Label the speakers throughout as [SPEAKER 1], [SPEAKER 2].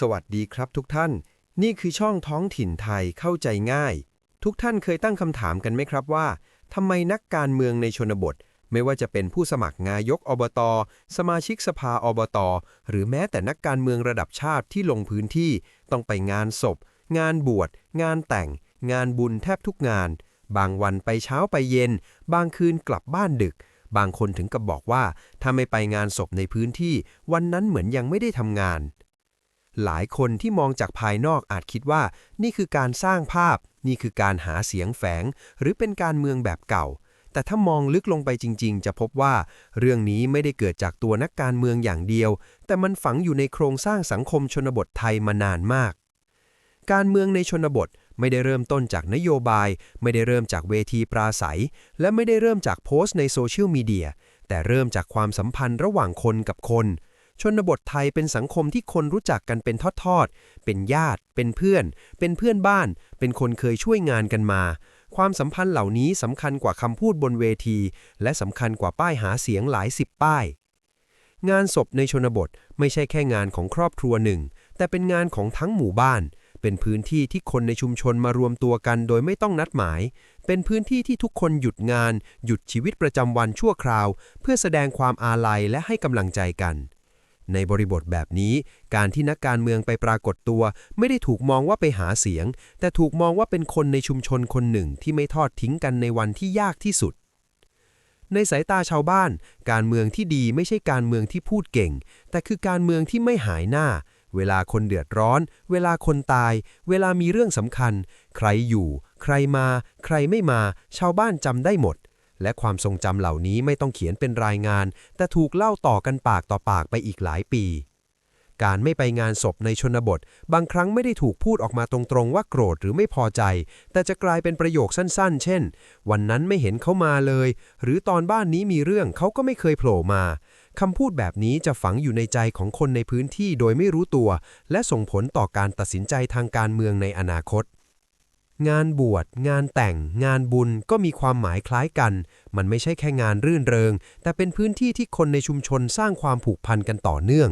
[SPEAKER 1] สวัสดีครับทุกท่าน นี่คือช่องท้องถิ่นไทยเข้าใจง่าย ทุกท่านเคยตั้งคำถามกันไหมครับว่าทำไมนักการเมืองในชนบท ไม่ว่าจะเป็นผู้สมัครนายกอบต สมาชิกสภาอบต หรือแม้แต่นักการเมืองระดับชาติที่ลงพื้นที่ ต้องไปงานศพ งานบวช งานแต่ง งานบุญแทบทุกงาน บางวันไปเช้าไปเย็น บางคืนกลับบ้านดึกบางคนถึงกับบอกว่า ถ้าไม่ไปงานศพในพื้นที่ วันนั้นเหมือนยังไม่ได้ทำงาน หลายคนที่มองจากภายนอกอาจคิดว่า นี่คือการสร้างภาพ นี่คือการหาเสียงแฝง หรือเป็นการเมืองแบบเก่า แต่ถ้ามองลึกลงไปจริง ๆ จะพบว่า เรื่องนี้ไม่ได้เกิดจากตัวนักการเมืองอย่างเดียว แต่มันฝังอยู่ในโครงสร้างสังคมชนบทไทยมานานมาก การเมืองในชนบทไม่ได้เริ่มต้นจากนโยบาย ไม่ได้เริ่มจากเวทีปราศัย และไม่ได้เริ่มจากโพสต์ในโซเชียลมีเดียแต่เริ่มจากความสัมพันธ์ระหว่างคนกับคน ชนบทไทยเป็นสังคมที่คนรู้จักกันเป็นทอดๆ เป็นญาติ เป็นเพื่อน เป็นเพื่อนบ้าน เป็นคนเคยช่วยงานกันมา ความสัมพันธ์เหล่านี้สำคัญกว่าคำพูดบนเวที และสำคัญกว่าป้ายหาเสียงหลายสิบป้าย งานศพในชนบทไม่ใช่แค่งานของครอบครัวหนึ่ง แต่เป็นงานของทั้งหมู่บ้าน เป็นพื้นที่ที่คนในชุมชนมารวมตัวกันโดยไม่ต้องนัดหมาย เป็นพื้นที่ที่ทุกคนหยุดงาน หยุดชีวิตประจำวันชั่วคราว เพื่อแสดงความอาลัยและให้กำลังใจกัน ในบริบทแบบนี้ การที่นักการเมืองไปปรากฏตัว ไม่ได้ถูกมองว่าไปหาเสียง แต่ถูกมองว่าเป็นคนในชุมชนคนหนึ่งที่ไม่ทอดทิ้งกันในวันที่ยากที่สุด ในสายตาชาวบ้าน การเมืองที่ดีไม่ใช่การเมืองที่พูดเก่ง แต่คือการเมืองที่ไม่หายหน้า เวลาคนเดือดร้อน เวลาคนตาย เวลามีเรื่องสำคัญ ใครอยู่ ใครมา ใครไม่มา ชาวบ้านจำได้หมด และความทรงจำเหล่านี้ไม่ต้องเขียนเป็นรายงาน แต่ถูกเล่าต่อกันปากต่อปากไปอีกหลายปี การไม่ไปงานศพในชนบท บางครั้งไม่ได้ถูกพูดออกมาตรงๆว่าโกรธหรือไม่พอใจ แต่จะกลายเป็นประโยคสั้นๆ เช่น วันนั้นไม่เห็นเขามาเลย หรือตอนบ้านนี้มีเรื่องเขาก็ไม่เคยโผล่มาคำพูดแบบนี้จะฝังอยู่ในใจของคนในพื้นที่โดยไม่รู้ตัว และส่งผลต่อการตัดสินใจทางการเมืองในอนาคต งานบวช งานแต่ง งานบุญก็มีความหมายคล้ายกัน มันไม่ใช่แค่งานรื่นเริง แต่เป็นพื้นที่ที่คนในชุมชนสร้างความผูกพันกันต่อเนื่อง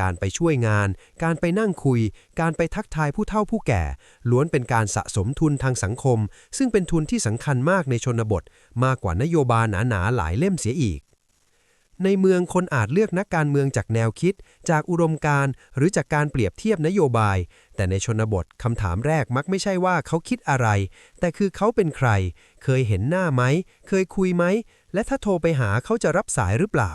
[SPEAKER 1] การไปช่วยงาน การไปนั่งคุย การไปทักทายผู้เฒ่าผู้แก่ ล้วนเป็นการสะสมทุนทางสังคม ซึ่งเป็นทุนที่สำคัญมากในชนบท มากกว่านโยบายหนาๆหลายเล่มเสียอีก ในเมืองคนอาจเลือกนักการเมืองจากแนวคิด จากอุดมการณ์หรือจากการเปรียบเทียบนโยบาย แต่ในชนบทคำถามแรกมักไม่ใช่ว่าเขาคิดอะไร แต่คือเขาเป็นใคร เคยเห็นหน้าไหม เคยคุยไหม และถ้าโทรไปหาเขาจะรับสายหรือเปล่า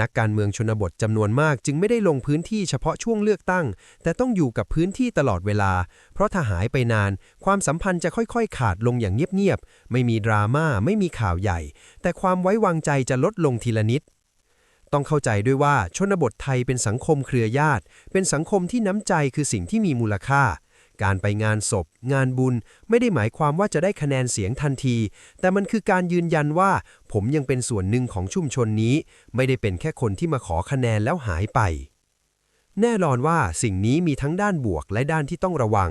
[SPEAKER 1] นักการเมืองชนบทจำนวนมากจึงไม่ได้ลงพื้นที่เฉพาะช่วงเลือกตั้ง แต่ต้องอยู่กับพื้นที่ตลอดเวลา เพราะถ้าหายไปนาน ความสัมพันธ์จะค่อยๆ ขาดลงอย่างเงียบๆ ไม่มีดราม่า ไม่มีข่าวใหญ่ แต่ความไว้วางใจจะลดลงทีละนิด ต้องเข้าใจด้วยว่าชนบทไทยเป็นสังคมเครือญาติ เป็นสังคมที่น้ำใจคือสิ่งที่มีมูลค่า การไปงานศพ งานบุญ ไม่ได้หมายความว่าจะได้คะแนนเสียงทันที แต่มันคือการยืนยันว่า ผมยังเป็นส่วนหนึ่งของชุมชนนี้ ไม่ได้เป็นแค่คนที่มาขอคะแนนแล้วหายไป แน่นอนว่าสิ่งนี้มีทั้งด้านบวกและด้านที่ต้องระวัง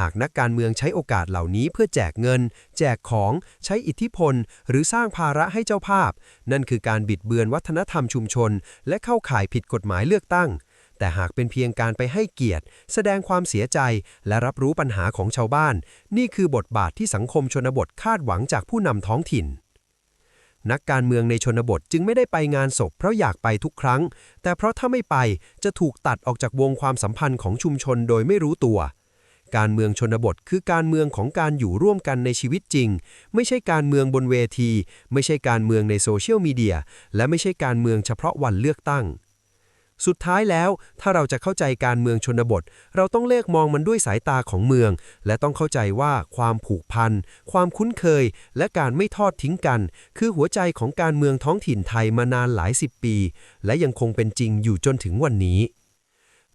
[SPEAKER 1] หากนักการเมืองใช้โอกาสเหล่านี้เพื่อแจกเงิน แจกของใช้อิทธิพล หรือสร้างภาระให้เจ้าภาพ นั่นคือการบิดเบือนวัฒนธรรมชุมชน และเข้าข่ายผิดกฎหมายเลือกตั้ง แต่หากเป็นเพียงการไปให้เกียรติ แสดงความเสียใจและรับรู้ปัญหาของชาวบ้าน นี่คือบทบาทที่สังคมชนบทคาดหวังจากผู้นำท้องถิ่น นักการเมืองในชนบทจึงไม่ได้ไปงานศพเพราะอยากไปทุกครั้ง แต่เพราะถ้าไม่ไปจะถูกตัดออกจากวงความสัมพันธ์ของชุมชนโดยไม่รู้ตัวการเมืองชนบทคือการเมืองของการอยู่ร่วมกันในชีวิตจริง ไม่ใช่การเมืองบนเวที ไม่ใช่การเมืองในโซเชียลมีเดีย และไม่ใช่การเมืองเฉพาะวันเลือกตั้ง สุดท้ายแล้ว ถ้าเราจะเข้าใจการเมืองชนบท เราต้องเลือกมองมันด้วยสายตาของเมือง และต้องเข้าใจว่าความผูกพัน ความคุ้นเคย และการไม่ทอดทิ้งกัน คือหัวใจของการเมืองท้องถิ่นไทยมานานหลายสิบปี และยังคงเป็นจริงอยู่จนถึงวันนี้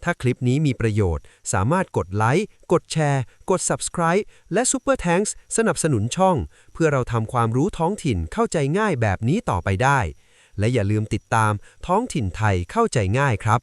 [SPEAKER 1] ถ้าคลิปนี้มีประโยชน์ สามารถกดไลค์ กดแชร์ กด Subscribe และ Super Thanks สนับสนุนช่อง เพื่อเราทำความรู้ท้องถิ่นเข้าใจง่ายแบบนี้ต่อไปได้ และอย่าลืมติดตามท้องถิ่นไทยเข้าใจง่ายครับ